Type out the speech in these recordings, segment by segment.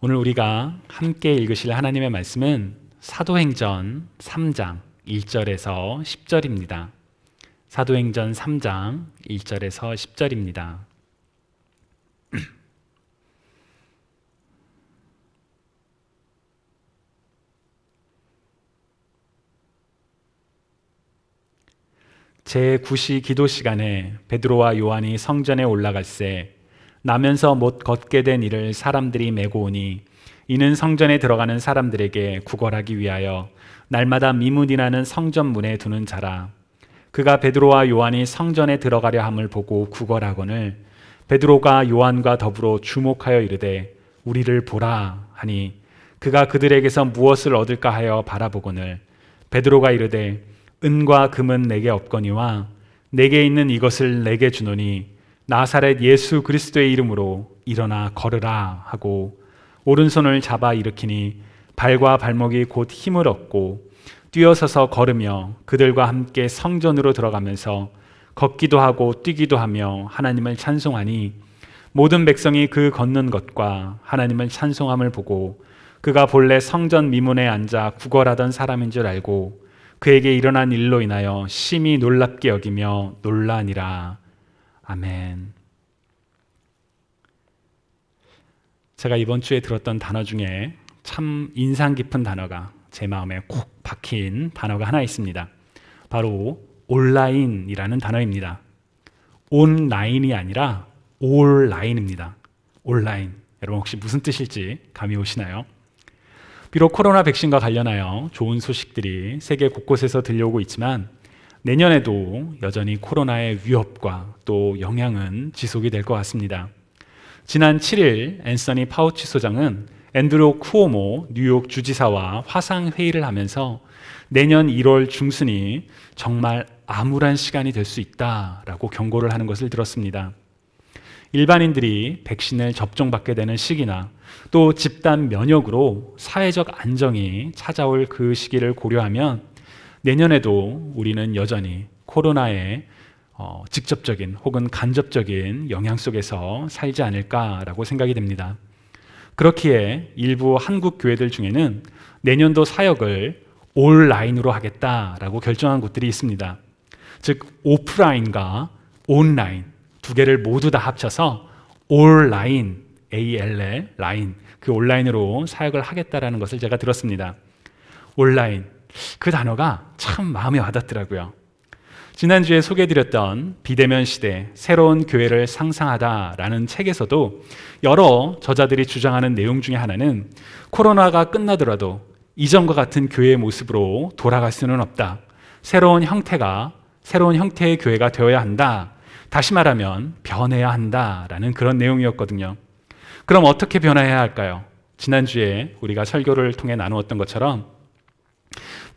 오늘 우리가 함께 읽으실 하나님의 말씀은 사도행전 3장 1절에서 10절입니다. 사도행전 3장 1절에서 10절입니다. 제9시 기도 시간에 베드로와 요한이 성전에 올라갈새 나면서 못 걷게 된 이를 사람들이 메고 오니 이는 성전에 들어가는 사람들에게 구걸하기 위하여 날마다 미문이 나는 성전 문에 두는 자라. 그가 베드로와 요한이 성전에 들어가려 함을 보고 구걸하거늘 베드로가 요한과 더불어 주목하여 이르되 우리를 보라 하니 그가 그들에게서 무엇을 얻을까 하여 바라보거늘 베드로가 이르되 은과 금은 내게 없거니와 내게 있는 이것을 내게 주노니 나사렛 예수 그리스도의 이름으로 일어나 걸으라 하고 오른손을 잡아 일으키니 발과 발목이 곧 힘을 얻고 뛰어서서 걸으며 그들과 함께 성전으로 들어가면서 걷기도 하고 뛰기도 하며 하나님을 찬송하니 모든 백성이 그 걷는 것과 하나님을 찬송함을 보고 그가 본래 성전 미문에 앉아 구걸하던 사람인 줄 알고 그에게 일어난 일로 인하여 심히 놀랍게 여기며 놀라니라. 아멘. 제가 이번 주에 들었던 단어 중에 참 인상 깊은 단어가 제 마음에 콕 박힌 단어가 하나 있습니다. 바로 온라인이라는 단어입니다. 온라인이 아니라 올라인입니다. 온라인. 여러분 혹시 무슨 뜻일지 감이 오시나요? 비록 코로나 백신과 관련하여 좋은 소식들이 세계 곳곳에서 들려오고 있지만 내년에도 여전히 코로나의 위협과 또 영향은 지속이 될 것 같습니다. 지난 7일 앤서니 파우치 소장은 앤드로 쿠오모 뉴욕 주지사와 화상 회의를 하면서 내년 1월 중순이 정말 암울한 시간이 될 수 있다라고 경고를 하는 것을 들었습니다. 일반인들이 백신을 접종받게 되는 시기나 또 집단 면역으로 사회적 안정이 찾아올 그 시기를 고려하면 내년에도 우리는 여전히 코로나의 어, 직접적인 혹은 간접적인 영향 속에서 살지 않을까라고 생각이 됩니다. 그렇기에 일부 한국 교회들 중에는 내년도 사역을 온라인으로 하겠다라고 결정한 곳들이 있습니다. 즉 오프라인과 온라인 두 개를 모두 다 합쳐서 온라인 ALL 라인 그 온라인으로 사역을 하겠다라는 것을 제가 들었습니다. 온라인 그 단어가 참 마음에 와닿더라고요. 지난주에 소개해드렸던 비대면 시대 새로운 교회를 상상하다라는 책에서도 여러 저자들이 주장하는 내용 중에 하나는 코로나가 끝나더라도 이전과 같은 교회의 모습으로 돌아갈 수는 없다. 새로운 형태가 새로운 형태의 교회가 되어야 한다. 다시 말하면 변해야 한다라는 그런 내용이었거든요. 그럼 어떻게 변화해야 할까요? 지난주에 우리가 설교를 통해 나누었던 것처럼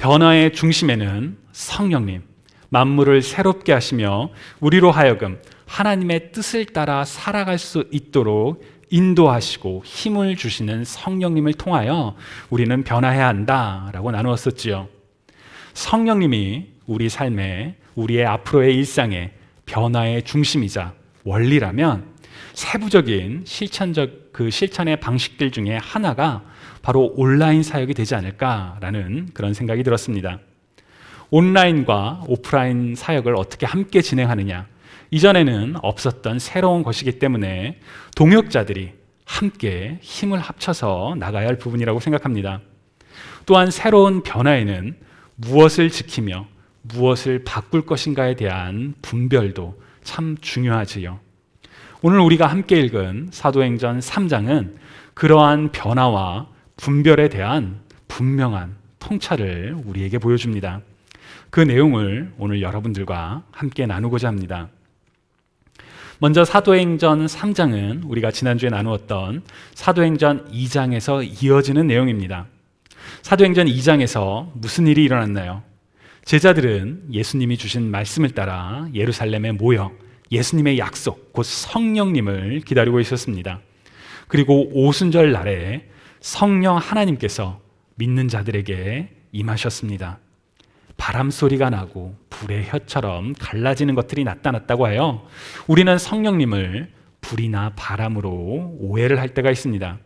변화의 중심에는 성령님, 만물을 새롭게 하시며 우리로 하여금 하나님의 뜻을 따라 살아갈 수 있도록 인도하시고 힘을 주시는 성령님을 통하여 우리는 변화해야 한다라고 나누었었지요. 성령님이 우리 삶에 우리의 앞으로의 일상에 변화의 중심이자 원리라면 세부적인 실천적 그 실천의 방식들 중에 하나가 바로 온라인 사역이 되지 않을까라는 그런 생각이 들었습니다. 온라인과 오프라인 사역을 어떻게 함께 진행하느냐. 이전에는 없었던 새로운 것이기 때문에 동역자들이 함께 힘을 합쳐서 나가야 할 부분이라고 생각합니다. 또한 새로운 변화에는 무엇을 지키며 무엇을 바꿀 것인가에 대한 분별도 참 중요하지요. 오늘 우리가 함께 읽은 사도행전 3장은 그러한 변화와 분별에 대한 분명한 통찰을 우리에게 보여줍니다. 그 내용을 오늘 여러분들과 함께 나누고자 합니다. 먼저 사도행전 3장은 우리가 지난주에 나누었던 사도행전 2장에서 이어지는 내용입니다. 사도행전 2장에서 무슨 일이 일어났나요? 제자들은 예수님이 주신 말씀을 따라 예루살렘에 모여 예수님의 약속, 곧 성령님을 기다리고 있었습니다. 그리고 오순절 날에 성령 하나님께서 믿는 자들에게 임하셨습니다. 바람 소리가 나고 불의 혀처럼 갈라지는 것들이 나타났다고 하여 우리는 성령님을 불이나 바람으로 오해를 할 때가 있습니다.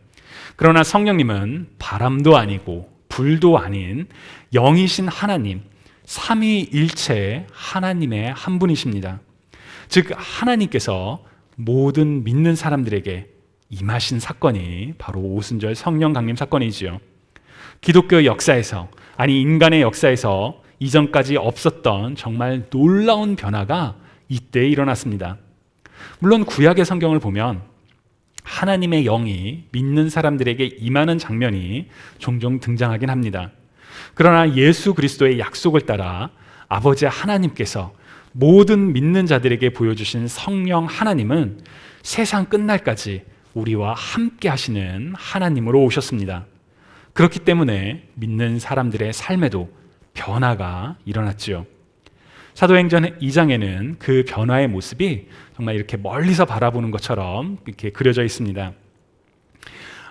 그러나 성령님은 바람도 아니고 불도 아닌 영이신 하나님, 삼위일체 하나님의 한 분이십니다. 즉 하나님께서 모든 믿는 사람들에게 임하신 사건이 바로 오순절 성령 강림 사건이지요. 기독교 역사에서 아니 인간의 역사에서 이전까지 없었던 정말 놀라운 변화가 이때 일어났습니다. 물론 구약의 성경을 보면 하나님의 영이 믿는 사람들에게 임하는 장면이 종종 등장하긴 합니다. 그러나 예수 그리스도의 약속을 따라 아버지 하나님께서 모든 믿는 자들에게 보여주신 성령 하나님은 세상 끝날까지 우리와 함께 하시는 하나님으로 오셨습니다. 그렇기 때문에 믿는 사람들의 삶에도 변화가 일어났지요. 사도행전 2장에는 그 변화의 모습이 정말 이렇게 멀리서 바라보는 것처럼 이렇게 그려져 있습니다.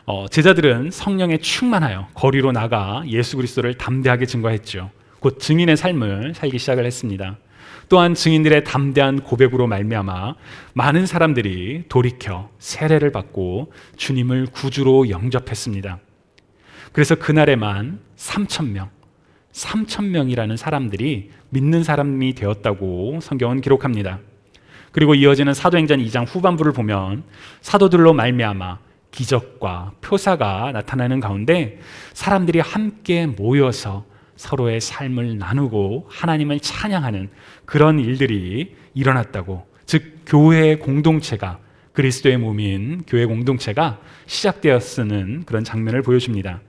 어, 제자들은 성령에 충만하여 거리로 나가 예수 그리스도를 담대하게 증거했죠. 곧 증인의 삶을 살기 시작을 했습니다. 또한 증인들의 담대한 고백으로 말미암아 많은 사람들이 돌이켜 세례를 받고 주님을 구주로 영접했습니다. 그래서 그날에만 3천 명, 3천 명이라는 사람들이 믿는 사람이 되었다고 성경은 기록합니다. 그리고 이어지는 사도행전 2장 후반부를 보면 사도들로 말미암아 기적과 표사가 나타나는 가운데 사람들이 함께 모여서 서로의 삶을 나누고 하나님을 찬양하는 그런 일들이 일어났다고 즉 교회의 공동체가 그리스도의 몸인 교회 공동체가 시작되었으는 그런 장면을 보여줍니다.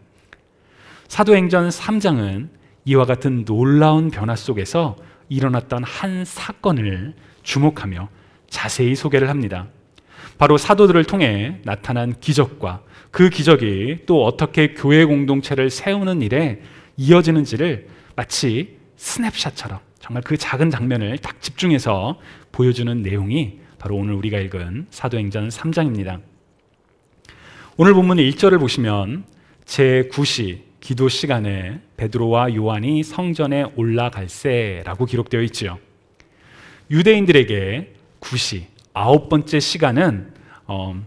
사도행전 3장은 이와 같은 놀라운 변화 속에서 일어났던 한 사건을 주목하며 자세히 소개를 합니다. 바로 사도들을 통해 나타난 기적과 그 기적이 또 어떻게 교회 공동체를 세우는 일에 이어지는지를 마치 스냅샷처럼 정말 그 작은 장면을 딱 집중해서 보여주는 내용이 바로 오늘 우리가 읽은 사도행전 3장입니다. 오늘 본문 1절을 보시면 제9시 기도 시간에 베드로와 요한이 성전에 올라갈세라고 기록되어 있지요. 유대인들에게 9시 아홉 번째 시간은 어,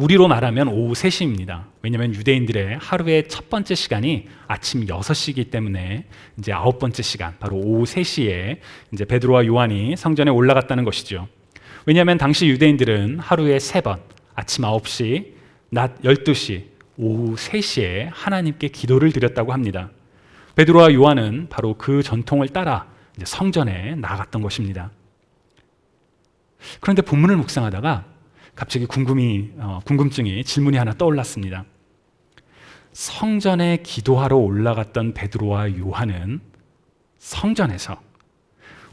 우리로 말하면 오후 3시입니다. 왜냐하면 유대인들의 하루의 첫 번째 시간이 아침 6시이기 때문에 이제 아홉 번째 시간, 바로 오후 3시에 이제 베드로와 요한이 성전에 올라갔다는 것이죠. 왜냐하면 당시 유대인들은 하루에 세 번, 아침 9시, 낮 12시, 오후 3시에 하나님께 기도를 드렸다고 합니다. 베드로와 요한은 바로 그 전통을 따라 성전에 나갔던 것입니다. 그런데 본문을 묵상하다가 갑자기 궁금이, 어, 궁금증이 질문이 하나 떠올랐습니다. 성전에 기도하러 올라갔던 베드로와 요한은 성전에서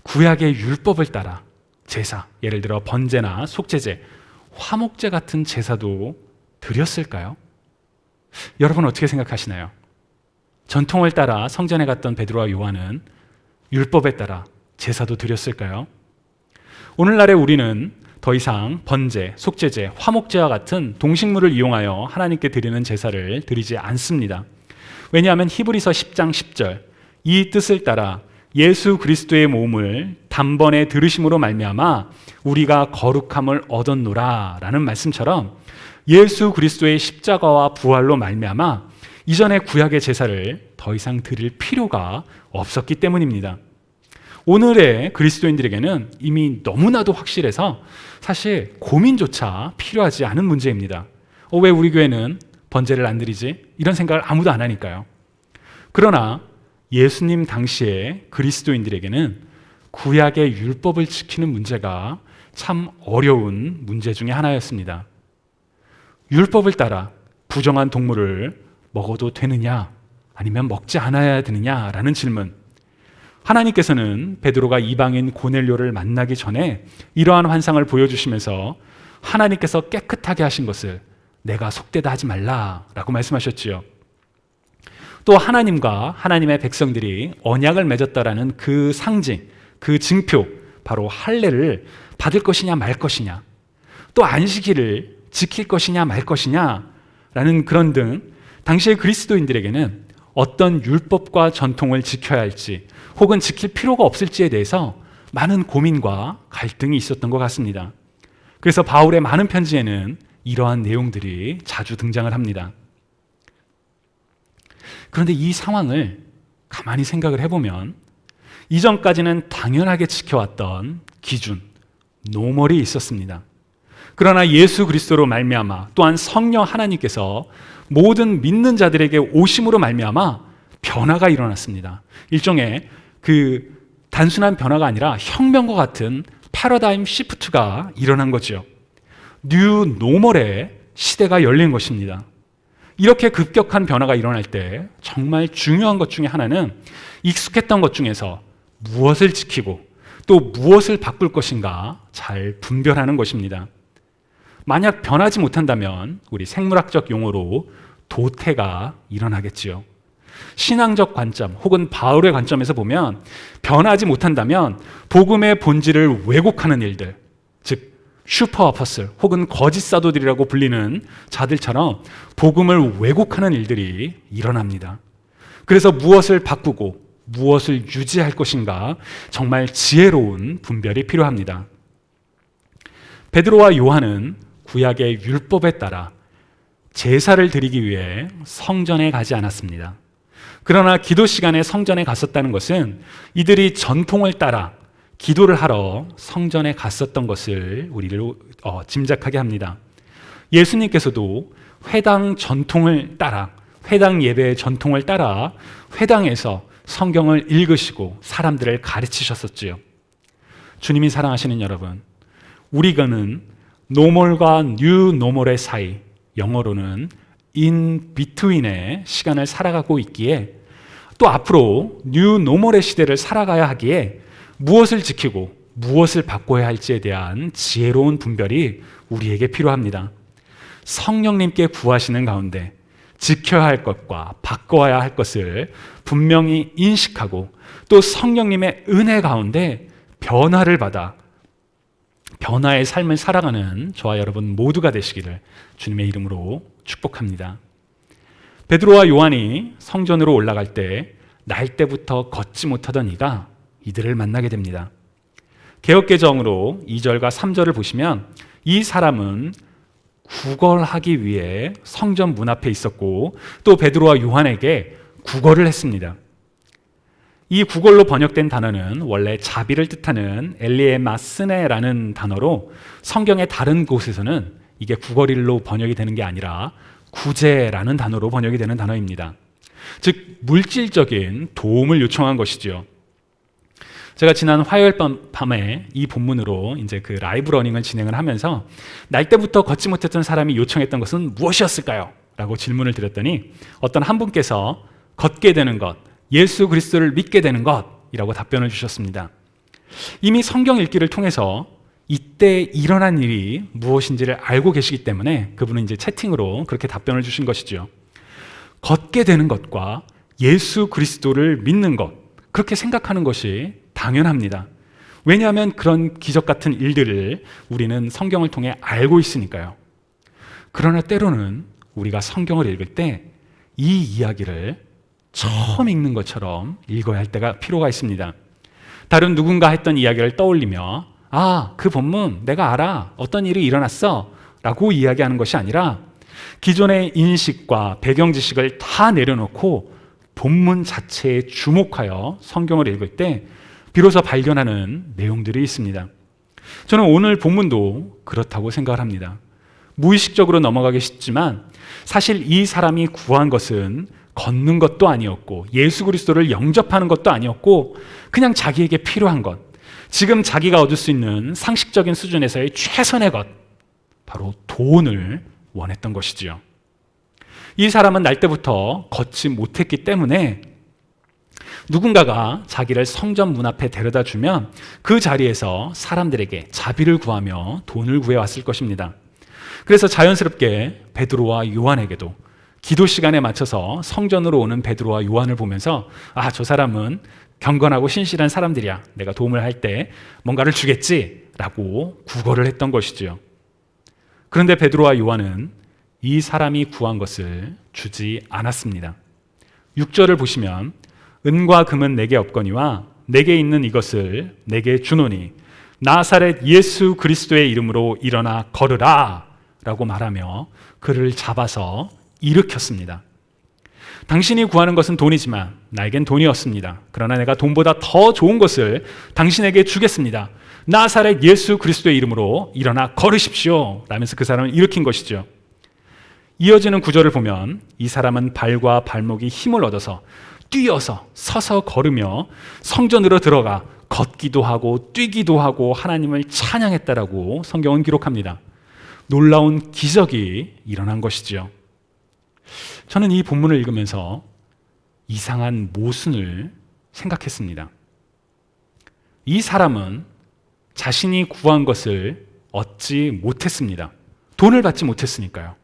구약의 율법을 따라 제사, 예를 들어 번제나 속제제, 화목제 같은 제사도 드렸을까요? 여러분 어떻게 생각하시나요? 전통을 따라 성전에 갔던 베드로와 요한은 율법에 따라 제사도 드렸을까요? 오늘날의 우리는 더 이상 번제, 속제제, 화목제와 같은 동식물을 이용하여 하나님께 드리는 제사를 드리지 않습니다. 왜냐하면 히브리서 10장 10절 이 뜻을 따라 예수 그리스도의 몸을 단번에 들으심으로 말미암아 우리가 거룩함을 얻었노라라는 말씀처럼 예수 그리스도의 십자가와 부활로 말미암아 이전의 구약의 제사를 더 이상 드릴 필요가 없었기 때문입니다. 오늘의 그리스도인들에게는 이미 너무나도 확실해서 사실 고민조차 필요하지 않은 문제입니다. 어, 왜 우리 교회는 번제를 안 드리지? 이런 생각을 아무도 안 하니까요. 그러나 예수님 당시에 그리스도인들에게는 구약의 율법을 지키는 문제가 참 어려운 문제 중의 하나였습니다. 율법을 따라 부정한 동물을 먹어도 되느냐 아니면 먹지 않아야 되느냐라는 질문. 하나님께서는 베드로가 이방인 고넬료를 만나기 전에 이러한 환상을 보여주시면서 하나님께서 깨끗하게 하신 것을 내가 속되다 하지 말라라고 말씀하셨지요. 또 하나님과 하나님의 백성들이 언약을 맺었다라는 그 상징, 그 증표, 바로 할례를 받을 것이냐 말 것이냐, 또 안식일을 지킬 것이냐 말 것이냐라는 그런 등 당시의 그리스도인들에게는 어떤 율법과 전통을 지켜야 할지 혹은 지킬 필요가 없을지에 대해서 많은 고민과 갈등이 있었던 것 같습니다. 그래서 바울의 많은 편지에는 이러한 내용들이 자주 등장을 합니다. 그런데 이 상황을 가만히 생각을 해보면 이전까지는 당연하게 지켜왔던 기준, 노멀이 있었습니다. 그러나 예수 그리스도로 말미암아 또한 성령 하나님께서 모든 믿는 자들에게 오심으로 말미암아 변화가 일어났습니다. 일종의 그 단순한 변화가 아니라 혁명과 같은 패러다임 시프트가 일어난 거죠. 뉴 노멀의 시대가 열린 것입니다. 이렇게 급격한 변화가 일어날 때 정말 중요한 것 중에 하나는 익숙했던 것 중에서 무엇을 지키고 또 무엇을 바꿀 것인가 잘 분별하는 것입니다. 만약 변하지 못한다면 우리 생물학적 용어로 도태가 일어나겠지요. 신앙적 관점 혹은 바울의 관점에서 보면 변하지 못한다면 복음의 본질을 왜곡하는 일들, 즉 슈퍼 아퍼슬 혹은 거짓 사도들이라고 불리는 자들처럼 복음을 왜곡하는 일들이 일어납니다. 그래서 무엇을 바꾸고 무엇을 유지할 것인가 정말 지혜로운 분별이 필요합니다. 베드로와 요한은 구약의 율법에 따라 제사를 드리기 위해 성전에 가지 않았습니다. 그러나 기도 시간에 성전에 갔었다는 것은 이들이 전통을 따라 기도를 하러 성전에 갔었던 것을 우리를 어, 짐작하게 합니다. 예수님께서도 회당 전통을 따라 회당 예배의 전통을 따라 회당에서 성경을 읽으시고 사람들을 가르치셨었지요. 주님이 사랑하시는 여러분, 우리가는 노멀과 뉴 노멀의 사이, 영어로는 in between의 시간을 살아가고 있기에 또 앞으로 뉴 노멀의 시대를 살아가야 하기에 무엇을 지키고 무엇을 바꿔야 할지에 대한 지혜로운 분별이 우리에게 필요합니다. 성령님께 구하시는 가운데 지켜야 할 것과 바꿔야 할 것을 분명히 인식하고 또 성령님의 은혜 가운데 변화를 받아 변화의 삶을 살아가는 저와 여러분 모두가 되시기를 주님의 이름으로 축복합니다. 베드로와 요한이 성전으로 올라갈 때 날 때부터 걷지 못하던 이가 이들을 만나게 됩니다. 개혁개정으로 2절과 3절을 보시면 이 사람은 구걸하기 위해 성전 문 앞에 있었고 또 베드로와 요한에게 구걸을 했습니다. 이 구걸로 번역된 단어는 원래 자비를 뜻하는 엘리에마스네라는 단어로 성경의 다른 곳에서는 이게 구걸일로 번역이 되는 게 아니라 구제라는 단어로 번역이 되는 단어입니다. 즉 물질적인 도움을 요청한 것이지요. 제가 지난 화요일 밤에 이 본문으로 이제 그 라이브 러닝을 진행을 하면서 날 때부터 걷지 못했던 사람이 요청했던 것은 무엇이었을까요? 라고 질문을 드렸더니 어떤 한 분께서 걷게 되는 것, 예수 그리스도를 믿게 되는 것이라고 답변을 주셨습니다. 이미 성경 읽기를 통해서 이때 일어난 일이 무엇인지를 알고 계시기 때문에 그분은 이제 채팅으로 그렇게 답변을 주신 것이죠. 걷게 되는 것과 예수 그리스도를 믿는 것, 그렇게 생각하는 것이 당연합니다. 왜냐하면 그런 기적 같은 일들을 우리는 성경을 통해 알고 있으니까요. 그러나 때로는 우리가 성경을 읽을 때 이 이야기를 처음 읽는 것처럼 읽어야 할 때가 필요가 있습니다. 다른 누군가 했던 이야기를 떠올리며 아, 그 본문 내가 알아. 어떤 일이 일어났어. 라고 이야기하는 것이 아니라 기존의 인식과 배경 지식을 다 내려놓고 본문 자체에 주목하여 성경을 읽을 때 비로소 발견하는 내용들이 있습니다. 저는 오늘 본문도 그렇다고 생각을 합니다. 무의식적으로 넘어가기 쉽지만 사실 이 사람이 구한 것은 걷는 것도 아니었고 예수 그리스도를 영접하는 것도 아니었고 그냥 자기에게 필요한 것 지금 자기가 얻을 수 있는 상식적인 수준에서의 최선의 것 바로 돈을 원했던 것이지요. 이 사람은 날 때부터 걷지 못했기 때문에 누군가가 자기를 성전 문 앞에 데려다 주면 그 자리에서 사람들에게 자비를 구하며 돈을 구해왔을 것입니다. 그래서 자연스럽게 베드로와 요한에게도 기도 시간에 맞춰서 성전으로 오는 베드로와 요한을 보면서 아, 저 사람은 경건하고 신실한 사람들이야. 내가 도움을 할 때 뭔가를 주겠지라고 구걸을 했던 것이지요. 그런데 베드로와 요한은 이 사람이 구한 것을 주지 않았습니다. 6절을 보시면 은과 금은 내게 없거니와 내게 있는 이것을 내게 주노니 나사렛 예수 그리스도의 이름으로 일어나 걸으라 라고 말하며 그를 잡아서 일으켰습니다. 당신이 구하는 것은 돈이지만 나에겐 돈이 없습니다. 그러나 내가 돈보다 더 좋은 것을 당신에게 주겠습니다. 나사렛 예수 그리스도의 이름으로 일어나 걸으십시오. 라면서 그 사람을 일으킨 것이죠. 이어지는 구절을 보면 이 사람은 발과 발목이 힘을 얻어서 뛰어서 서서 걸으며 성전으로 들어가 걷기도 하고 뛰기도 하고 하나님을 찬양했다라고 성경은 기록합니다. 놀라운 기적이 일어난 것이지요. 저는 이 본문을 읽으면서 이상한 모순을 생각했습니다. 이 사람은 자신이 구한 것을 얻지 못했습니다. 돈을 받지 못했으니까요.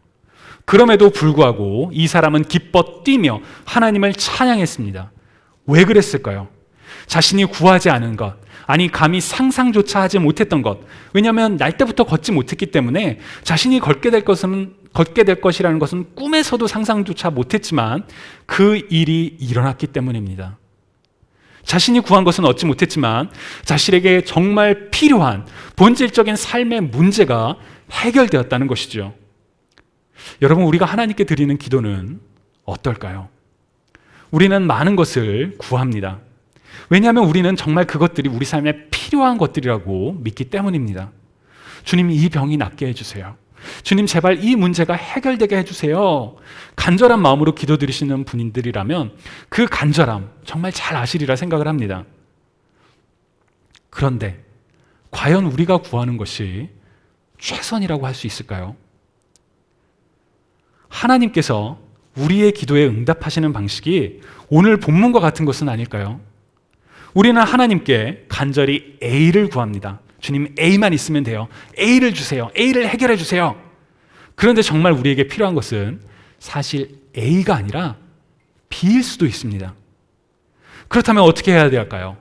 그럼에도 불구하고 이 사람은 기뻐 뛰며 하나님을 찬양했습니다. 왜 그랬을까요? 자신이 구하지 않은 것, 아니 감히 상상조차 하지 못했던 것. 왜냐하면 날 때부터 걷지 못했기 때문에 자신이 걷게 될 것은 걷게 될 것이라는 것은 꿈에서도 상상조차 못했지만 그 일이 일어났기 때문입니다. 자신이 구한 것은 얻지 못했지만 자신에게 정말 필요한 본질적인 삶의 문제가 해결되었다는 것이죠. 여러분, 우리가 하나님께 드리는 기도는 어떨까요? 우리는 많은 것을 구합니다. 왜냐하면 우리는 정말 그것들이 우리 삶에 필요한 것들이라고 믿기 때문입니다. 주님, 이 병이 낫게 해주세요. 주님, 제발 이 문제가 해결되게 해주세요. 간절한 마음으로 기도드리시는 분들이라면 그 간절함 정말 잘 아시리라 생각을 합니다. 그런데 과연 우리가 구하는 것이 최선이라고 할 수 있을까요? 하나님께서 우리의 기도에 응답하시는 방식이 오늘 본문과 같은 것은 아닐까요? 우리는 하나님께 간절히 A를 구합니다. 주님 A만 있으면 돼요. A를 주세요. A를 해결해 주세요. 그런데 정말 우리에게 필요한 것은 사실 A가 아니라 B일 수도 있습니다. 그렇다면 어떻게 해야 될까요?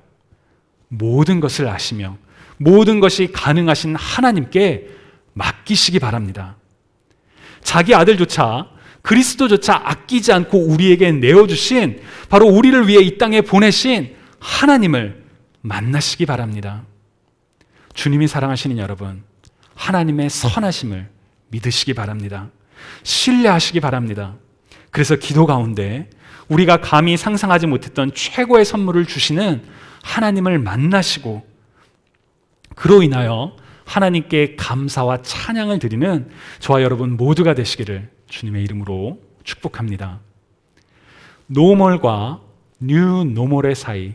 모든 것을 아시며 모든 것이 가능하신 하나님께 맡기시기 바랍니다. 자기 아들조차 그리스도조차 아끼지 않고 우리에게 내어주신 바로 우리를 위해 이 땅에 보내신 하나님을 만나시기 바랍니다. 주님이 사랑하시는 여러분, 하나님의 선하심을 믿으시기 바랍니다. 신뢰하시기 바랍니다. 그래서 기도 가운데 우리가 감히 상상하지 못했던 최고의 선물을 주시는 하나님을 만나시고 그로 인하여 하나님께 감사와 찬양을 드리는 저와 여러분 모두가 되시기를 주님의 이름으로 축복합니다. 노멀과 뉴 노멀의 사이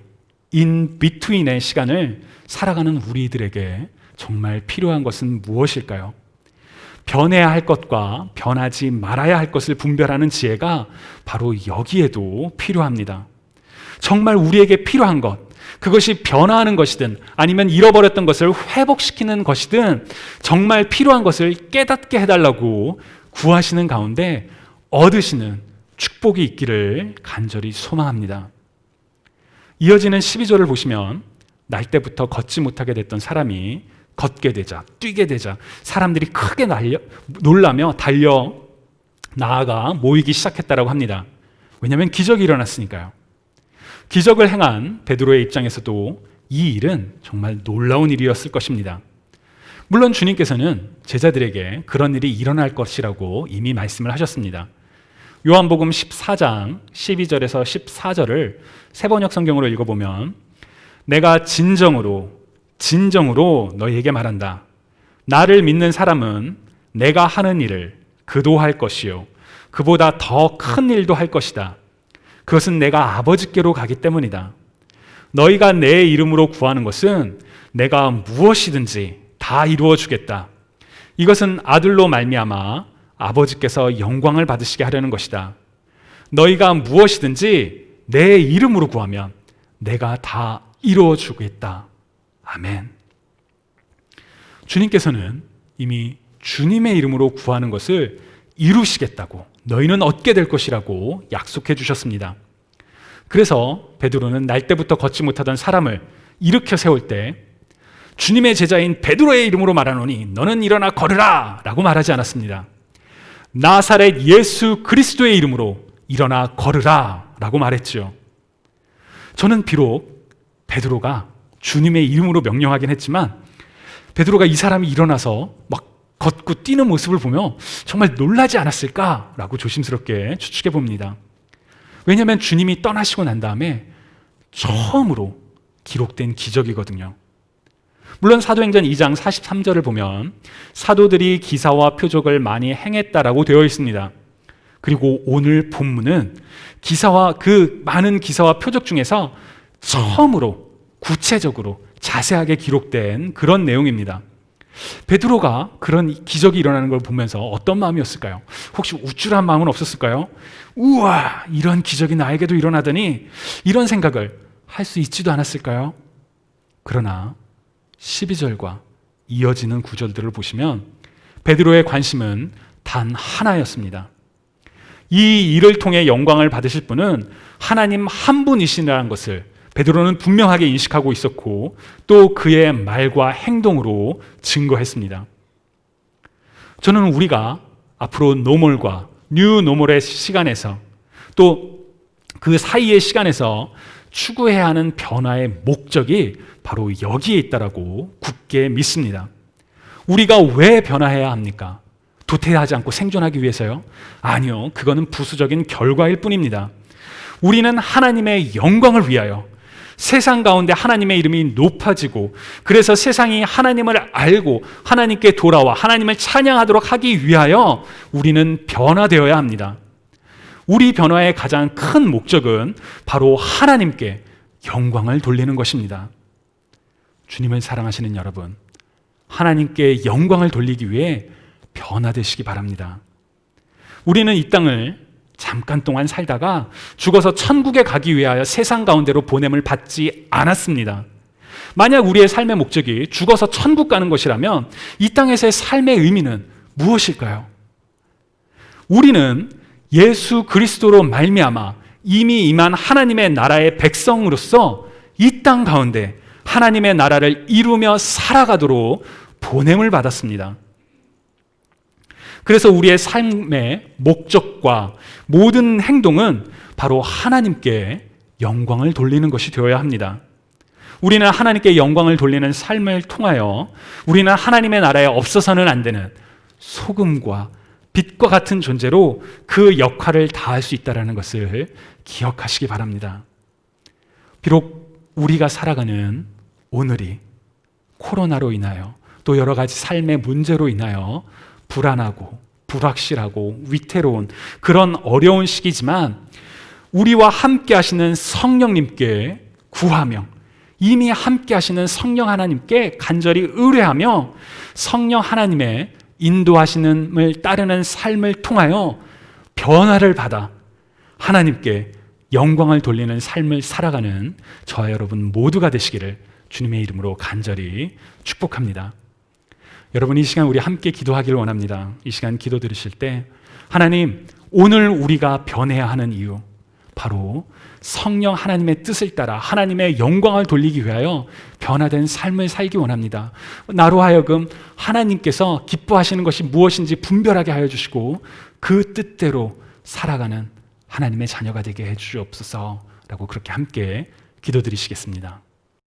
인 비트윈의 시간을 살아가는 우리들에게 정말 필요한 것은 무엇일까요? 변해야 할 것과 변하지 말아야 할 것을 분별하는 지혜가 바로 여기에도 필요합니다. 정말 우리에게 필요한 것, 그것이 변화하는 것이든 아니면 잃어버렸던 것을 회복시키는 것이든 정말 필요한 것을 깨닫게 해달라고 구하시는 가운데 얻으시는 축복이 있기를 간절히 소망합니다. 이어지는 12절을 보시면 날 때부터 걷지 못하게 됐던 사람이 걷게 되자, 뛰게 되자 사람들이 크게 날려, 놀라며 달려 나아가 모이기 시작했다라고 합니다. 왜냐하면 기적이 일어났으니까요. 기적을 행한 베드로의 입장에서도 이 일은 정말 놀라운 일이었을 것입니다. 물론 주님께서는 제자들에게 그런 일이 일어날 것이라고 이미 말씀을 하셨습니다. 요한복음 14장 12절에서 14절을 세번역 성경으로 읽어보면 내가 진정으로 진정으로 너희에게 말한다. 나를 믿는 사람은 내가 하는 일을 그도 할 것이요 그보다 더 큰 일도 할 것이다. 그것은 내가 아버지께로 가기 때문이다. 너희가 내 이름으로 구하는 것은 내가 무엇이든지 다 이루어 주겠다. 이것은 아들로 말미암아 아버지께서 영광을 받으시게 하려는 것이다. 너희가 무엇이든지 내 이름으로 구하면 내가 다 이루어 주겠다. 아멘. 주님께서는 이미 주님의 이름으로 구하는 것을 이루시겠다고 너희는 얻게 될 것이라고 약속해 주셨습니다. 그래서 베드로는 날 때부터 걷지 못하던 사람을 일으켜 세울 때 주님의 제자인 베드로의 이름으로 말하노니 너는 일어나 걸으라 라고 말하지 않았습니다. 나사렛 예수 그리스도의 이름으로 일어나 걸으라 라고 말했죠. 저는 비록 베드로가 주님의 이름으로 명령하긴 했지만 베드로가 이 사람이 일어나서 막 걷고 뛰는 모습을 보며 정말 놀라지 않았을까라고 조심스럽게 추측해 봅니다. 왜냐하면 주님이 떠나시고 난 다음에 처음으로 기록된 기적이거든요. 물론 사도행전 2장 43절을 보면 사도들이 기사와 표적을 많이 행했다라고 되어 있습니다. 그리고 오늘 본문은 기사와 그 많은 기사와 표적 중에서 처음으로 구체적으로 자세하게 기록된 그런 내용입니다. 베드로가 그런 기적이 일어나는 걸 보면서 어떤 마음이었을까요? 혹시 우쭐한 마음은 없었을까요? 우와, 이런 기적이 나에게도 일어나더니 이런 생각을 할 수 있지도 않았을까요? 그러나 12절과 이어지는 구절들을 보시면 베드로의 관심은 단 하나였습니다. 이 일을 통해 영광을 받으실 분은 하나님 한 분이시라는 것을 베드로는 분명하게 인식하고 있었고 또 그의 말과 행동으로 증거했습니다. 저는 우리가 앞으로 노멀과 뉴 노멀의 시간에서 또 그 사이의 시간에서 추구해야 하는 변화의 목적이 바로 여기에 있다라고 굳게 믿습니다. 우리가 왜 변화해야 합니까? 도태하지 않고 생존하기 위해서요? 아니요. 그거는 부수적인 결과일 뿐입니다. 우리는 하나님의 영광을 위하여 세상 가운데 하나님의 이름이 높아지고 그래서 세상이 하나님을 알고 하나님께 돌아와 하나님을 찬양하도록 하기 위하여 우리는 변화되어야 합니다. 우리 변화의 가장 큰 목적은 바로 하나님께 영광을 돌리는 것입니다. 주님을 사랑하시는 여러분, 하나님께 영광을 돌리기 위해 변화되시기 바랍니다. 우리는 이 땅을 잠깐 동안 살다가 죽어서 천국에 가기 위하여 세상 가운데로 보냄을 받지 않았습니다. 만약 우리의 삶의 목적이 죽어서 천국 가는 것이라면 이 땅에서의 삶의 의미는 무엇일까요? 우리는 예수 그리스도로 말미암아 이미 임한 하나님의 나라의 백성으로서 이 땅 가운데 하나님의 나라를 이루며 살아가도록 보냄을 받았습니다. 그래서 우리의 삶의 목적과 모든 행동은 바로 하나님께 영광을 돌리는 것이 되어야 합니다. 우리는 하나님께 영광을 돌리는 삶을 통하여 우리는 하나님의 나라에 없어서는 안 되는 소금과 빛과 같은 존재로 그 역할을 다할 수 있다는 것을 기억하시기 바랍니다. 비록 우리가 살아가는 오늘이 코로나로 인하여 또 여러 가지 삶의 문제로 인하여 불안하고 불확실하고 위태로운 그런 어려운 시기지만 우리와 함께 하시는 성령님께 구하며 이미 함께 하시는 성령 하나님께 간절히 의뢰하며 성령 하나님의 인도하시는을 따르는 삶을 통하여 변화를 받아 하나님께 영광을 돌리는 삶을 살아가는 저와 여러분 모두가 되시기를 주님의 이름으로 간절히 축복합니다. 여러분 이 시간 우리 함께 기도하길 원합니다. 이 시간 기도 들으실 때 하나님 오늘 우리가 변해야 하는 이유 바로 성령 하나님의 뜻을 따라 하나님의 영광을 돌리기 위하여 변화된 삶을 살기 원합니다. 나로 하여금 하나님께서 기뻐하시는 것이 무엇인지 분별하게 하여 주시고 그 뜻대로 살아가는 하나님의 자녀가 되게 해 주옵소서라고 그렇게 함께 기도드리시겠습니다.